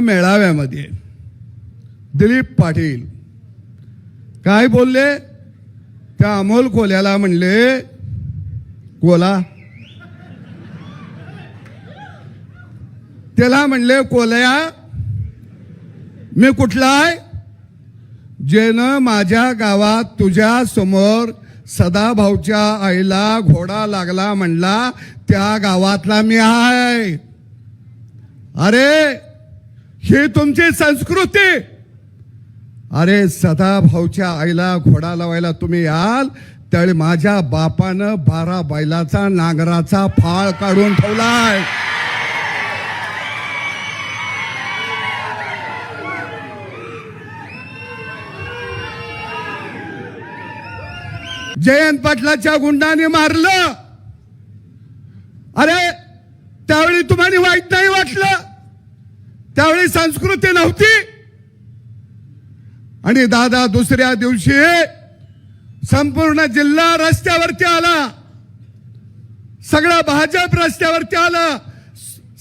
मेळाव्यामध्ये दिलीप पाटील काय बोलले? त्या अमोल कोल्याला म्हणले कोला. त्याला म्हणले कोलया मी कुठला आहे? जेनं माझ्या गावात तुझ्या समोर सदाभाऊच्या आईला घोडा लागला म्हणला त्या गावातला मी आहे. अरे ही तुमची संस्कृती. अरे सदाभाऊच्या आईला घोडा लावायला तुम्ही याल त्यावेळी माझ्या बापानं बारा बैलाचा नांगराचा फाळ काढून ठेवलाय. जयंत पाटलाच्या गुंडाने मारलं. अरे त्यावेळी तुम्हाला वाईट नाही वाटलं? त्यावेळी संस्कृती नव्हती. आणि दादा दुसऱ्या दिवशी संपूर्ण जिल्हा रस्त्यावरती आला. सगळा भाजप रस्त्यावरती आला.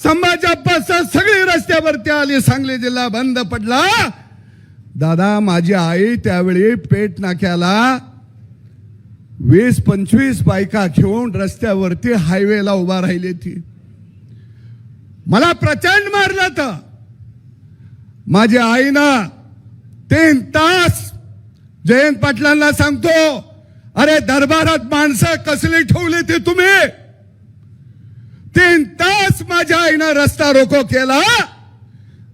संभाजपसह सगळी रस्त्यावरती आली. सांगली जिल्हा बंद पडला. दादा माझी आई त्यावेळी पेट नाक्याला वीस पंचवीस बायका घेऊन रस्त्यावरती हायवेला उभा राहिली ती मला प्रचंड मारलं तर माझ्या आईनं तीन तास जयंत पाटलांना सांगतो अरे दरबारात माणसं कसली ठेवली ती तुम्ही? तीन तास माझ्या आईनं रस्ता रोको केला.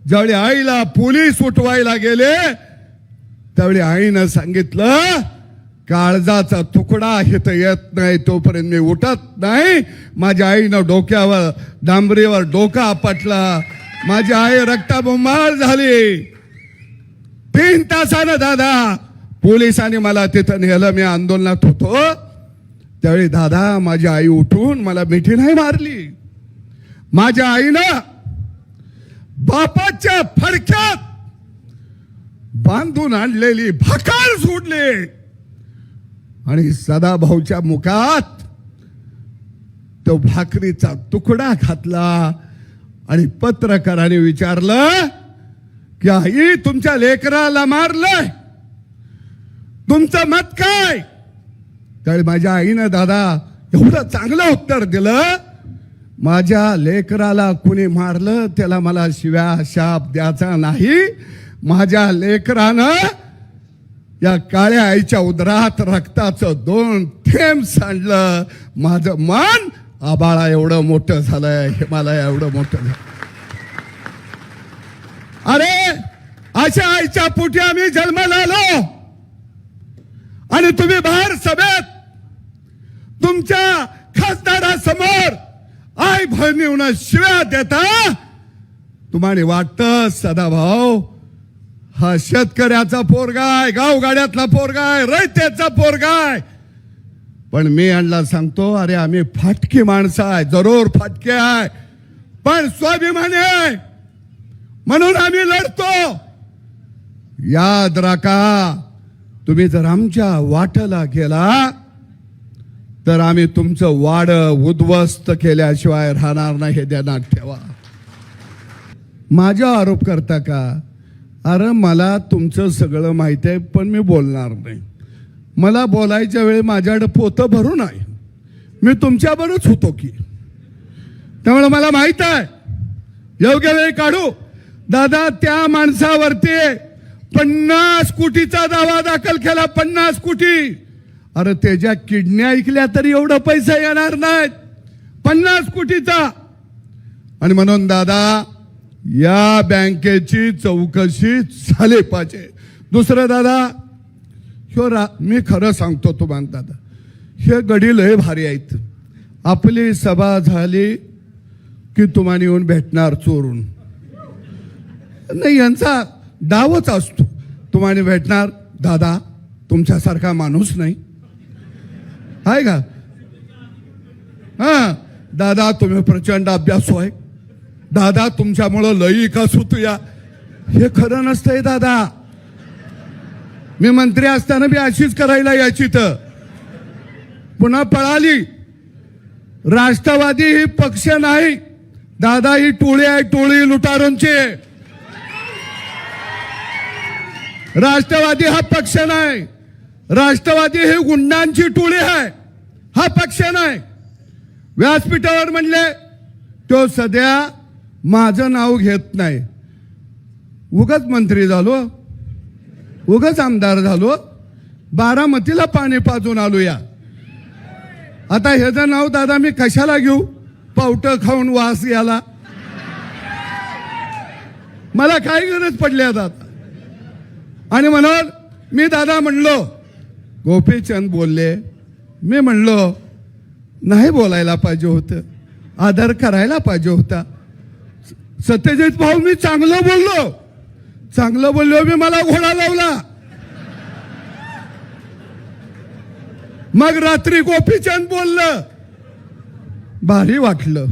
ज्यावेळी आईला पोलीस उठवायला गेले त्यावेळी आईनं सांगितलं काळजाचा तुकडा हिथं येत नाही तोपर्यंत मी उठत नाही. माझ्या आईनं डोक्यावर डांबरीवर डोका आपटला माझी आई रक्ताबुंबाळ झाली. तीन तासानं दादा पोलिसांनी मला तिथं नेलं मी आंदोलनात होतो. त्यावेळी दादा माझी आई उठून मला मिठी नाही मारली. माझ्या आईनं बापाच्या फडक्यात बांधून आणलेली भाकार सोडले. आणि सदाभाऊच्या मुखात तो भाकरीचा तुकडा घातला. आणि पत्रकाराने विचारलं की आई तुमच्या लेकराला मारलंय. तुमचं मत काय? त्यावेळी माझ्या आईनं दादा एवढं चांगलं उत्तर दिलं माझ्या लेकराला कुणी मारलं त्याला मला शिव्या शाप द्यायचा नाही. माझ्या लेकरानं या काळ्या आईच्या उदरात रक्ताचं दोन थेंब सांडलं. माझं मन आबाळा एवढं मोठं झालंय. हिमालय एवढं मोठं झालं अरे अशा आईच्या पोटी आम्ही जन्माला आलो आणि तुम्ही बाहेर सभेत तुमच्या खासदारासमोर आई बहिणीहून शिव्या देता. तुम्हाला वाटत सदाभाऊ हा शेतकऱ्याचा पोरगाय गावगाड्यातला पोरगाय रैत्याचा पोरगाय पण मी यांना सांगतो अरे आम्ही फाटकी माणसं आहे जरूर फाटके आहे. पण स्वाभिमानी आहे. म्हणून आम्ही लढतो. याद राखा तुम्ही जर आमच्या वाटला गेला तर आम्ही तुमचं वाड उद्ध्वस्त केल्याशिवाय राहणार नाही हे ध्यानात ठेवा. माझा आरोप करता का? अरे मला तुमचं सगळं माहिती आहे पण मी बोलणार नाही. मला बोलायच्या वेळी माझ्याकडं पोतं भरून आहे. मी तुमच्याबरोबरच होतो की. त्यामुळे मला माहीत आहे. योग्य वेळ काढू. दादा त्या माणसावरती पन्नास कोटीचा दावा दाखल केला पन्नास कोटी. अरे त्याच्या किडन्या ऐकल्या तरी एवढं पैसा येणार नाहीत. पन्नास कोटीचा. आणि म्हणून दादा या बँकेची चौकशी झाली पाहिजे. दुसरं दादा ह्यो रा मी खरं सांगतो तुम्हाला दादा. हे गडी लय भारी आहेत. आपली सभा झाली की तुम्हाला येऊन भेटणार चोरून. नाही यांचा डावच असतो. तुम्हाला भेटणार दादा तुमच्यासारखा माणूस नाही. आहे का? हा दादा तुम्ही प्रचंड अभ्यास होय दादा तुमच्यामुळं लई का सुतूया. हे खरं नसतंय दादा. मी मंत्री असताना बी अशीच करायला याची तर पुन्हा पळाली. राष्ट्रवादी ही पक्ष नाही. दादा ही टोळी आहे टोळी लुटारांची. राष्ट्रवादी हा पक्ष नाही. राष्ट्रवादी ही गुंडांची टोळी आहे. हा पक्ष नाही. व्यासपीठावर म्हणले तो सध्या माझं नाव घेत नाही. उगाच मंत्री झालो. उगाच आमदार झालो. बारामतीला पाणी पाजून आलो या आता ह्याचं नाव दादा मी कशाला घेऊ? पावटं खाऊन वास याला. मला काय गरज पडली आता? आणि म्हणून मी दादा म्हणलो. गोपीचंद बोलले मी म्हणलो नाही बोलायला पाहिजे होतं. आदर करायला पाहिजे होता. सत्यजित भाऊ मी चांगलं बोललो. चांगलं बोललो मी मला घोडा लावला. मग रात्री गोपीचंद बोललं. भारी वाटलं.